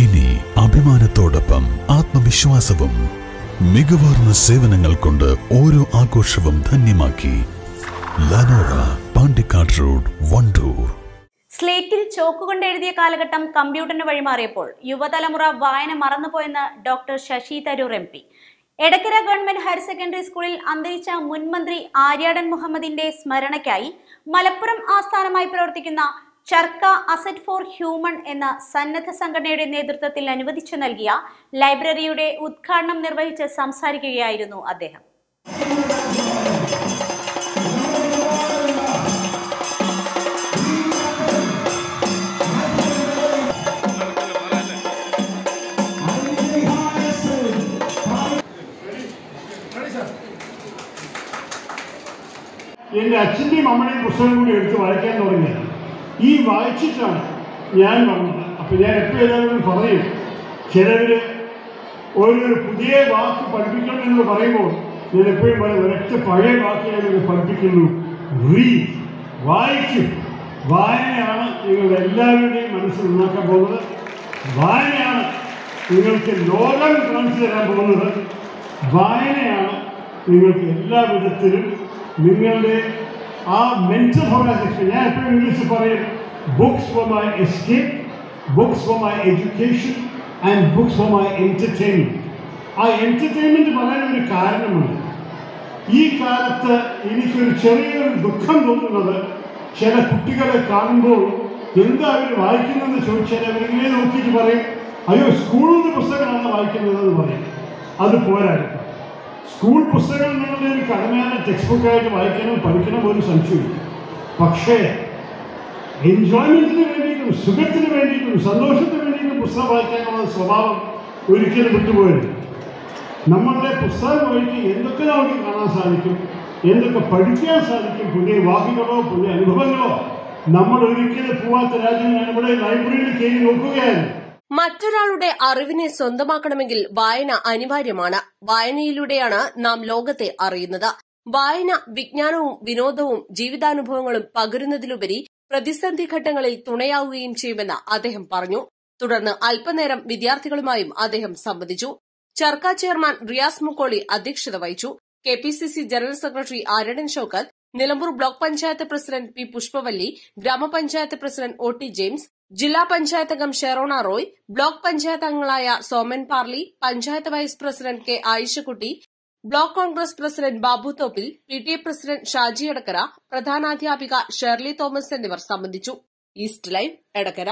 ഇനി അഭിമാനത്തോടൊപ്പം ആത്മവിശ്വാസവും മികവാർന്ന സേവനങ്ങൾ കൊണ്ട് ഓരോ ആഘോഷവും ധന്യമാക്കി ലനോറ പാണ്ടിക്കാട് റോഡ് വണ്ടൂർ. സ്ലേറ്റിൽ ചോക്ക് കൊണ്ട് എഴുതിയ കാലഘട്ടം കമ്പ്യൂട്ടറിന് വഴിമാറിയപ്പോൾ യുവതലമുറ വായന മറന്നുപോയെന്ന് doctor Shashi Tharoor M P. Edakkara government higher secondary സ്കൂളിൽ അന്തരിച്ച മുൻമന്ത്രി ആര്യാടൻ മുഹമ്മദിന്റെ സ്മരണയ്ക്കായി മലപ്പുറം ആസ്ഥാനമായി പ്രവർത്തിക്കുന്ന ചർക്ക അസറ്റ് ഫോർ ഹ്യൂമൺ എന്ന സന്നദ്ധ സംഘടനയുടെ നേതൃത്വത്തിൽ അനുവദിച്ചു നൽകിയ ലൈബ്രറിയുടെ ഉദ്ഘാടനം നിർവഹിച്ച് സംസാരിക്കുകയായിരുന്നു അദ്ദേഹം. എന്റെ അച്ഛന്റെയും അമ്മയുടെയും പുസ്തകം കൂടി എടുത്ത് വായിക്കാൻ തുടങ്ങിയത്. ഈ വായിച്ചിട്ടാണ് ഞാൻ വന്നത്. അപ്പം ഞാൻ എപ്പോഴും പറയും. ചിലവർ ഒരു പുതിയ വാക്ക് പഠിപ്പിക്കണം എന്ന് പറയുമ്പോൾ ഞാൻ എപ്പോഴും പറയും ഒരൊറ്റ പഴയ വാക്ക് ഞാൻ പഠിപ്പിക്കുന്നു. വായിക്കും. വായനയാണ് നിങ്ങൾ എല്ലാവരുടെയും മനസ്സിൽ നന്നാക്കാൻ പോകുന്നത്. വായനയാണ് നിങ്ങൾക്ക് ലോകം കാണിച്ചു തരാൻ പോകുന്നത്. വായനയാണ് നിങ്ങൾക്ക് എല്ലാ വിധത്തിലും നിങ്ങളുടെ ആ മെന്റൽ ഹൊറാസിക്സ് ഞാൻ എപ്പോഴും ഇംഗ്ലീഷിൽ പറയും books for my escape books for my education and books for my entertainment ആ എന്റർടൈൻമെന്റ് പറയാൻ ഒരു കാരണമുണ്ട്. ഈ കാലത്ത് എനിക്കൊരു ചെറിയൊരു ദുഃഖം തോന്നുന്നത് ചില കുട്ടികളെ കാണുമ്പോൾ എന്താ അവർ വായിക്കുന്നതെന്ന് ചോദിച്ചാൽ അവരിങ്ങനെ നോക്കിയിട്ട് പറയും അയ്യോ സ്കൂളിൽ നിന്ന് പുസ്തകമാണ് വായിക്കുന്നതെന്ന് പറയും. അത് പോരായിരുന്നു സ്കൂൾ പുസ്തകങ്ങൾ നിങ്ങളുടെ ഒരു കടമയാണ് ടെക്സ്റ്റ് ബുക്കായിട്ട് വായിക്കണം പഠിക്കണം ഒരു സംശയമില്ല. പക്ഷേ എൻജോയ്മെന്റിന് വേണ്ടിയിട്ടും സുഖത്തിന് വേണ്ടിയിട്ടും സന്തോഷത്തിന് വേണ്ടിയിട്ടും പുസ്തകം വായിക്കാനുള്ള സ്വഭാവം ഒരിക്കലും വിട്ടുപോയത് നമ്മളുടെ പുസ്തകം വഴിക്ക് എന്തൊക്കെ നമുക്ക് കാണാൻ സാധിക്കും എന്തൊക്കെ പഠിക്കാൻ സാധിക്കും പുതിയ വാക്കുകളോ പുതിയ അനുഭവങ്ങളോ നമ്മൾ ഒരിക്കലും പോവാത്ത രാജ്യം ഞാൻ ഇവിടെ ലൈബ്രറിയിൽ കയറി നോക്കുകയായിരുന്നു. മറ്റൊരാളുടെ അറിവിനെ സ്വന്തമാക്കണമെങ്കിൽ വായന അനിവാര്യമാണ്. വായനയിലൂടെയാണ് നാം ലോകത്തെ അറിയുന്നത്. വായന വിജ്ഞാനവും വിനോദവും ജീവിതാനുഭവങ്ങളും പകരുന്നതിലുപരി പ്രതിസന്ധി ഘട്ടങ്ങളിൽ തുണയാവുകയും ചെയ്യുമെന്ന് അദ്ദേഹം പറഞ്ഞു. തുടർന്ന് അല്പനേരം വിദ്യാർത്ഥികളുമായും അദ്ദേഹം സംവദിച്ചു. ചർക്ക ചെയർമാൻ റിയാസ് മുക്കോളി അധ്യക്ഷത വഹിച്ചു. K P C C general secretary Aryadan Shoukath Nilambur block panchayat president P Pushpavalli ഗ്രാമപഞ്ചായത്ത് പ്രസിഡന്റ് ഒ ടി ജെയിംസ് ജില്ലാ പഞ്ചായത്ത് അംഗം ഷെറോണ റോയ് ബ്ലോക്ക് പഞ്ചായത്ത് അംഗങ്ങളായ Soman Parli panchayat vice president K Ayishakkutty block Congress president Babu Thoppil P T A president Shaji Edakkara പ്രധാനാധ്യാപിക Shirley Thomas എന്നിവർ സംബന്ധിച്ചു. East Live Edakkara.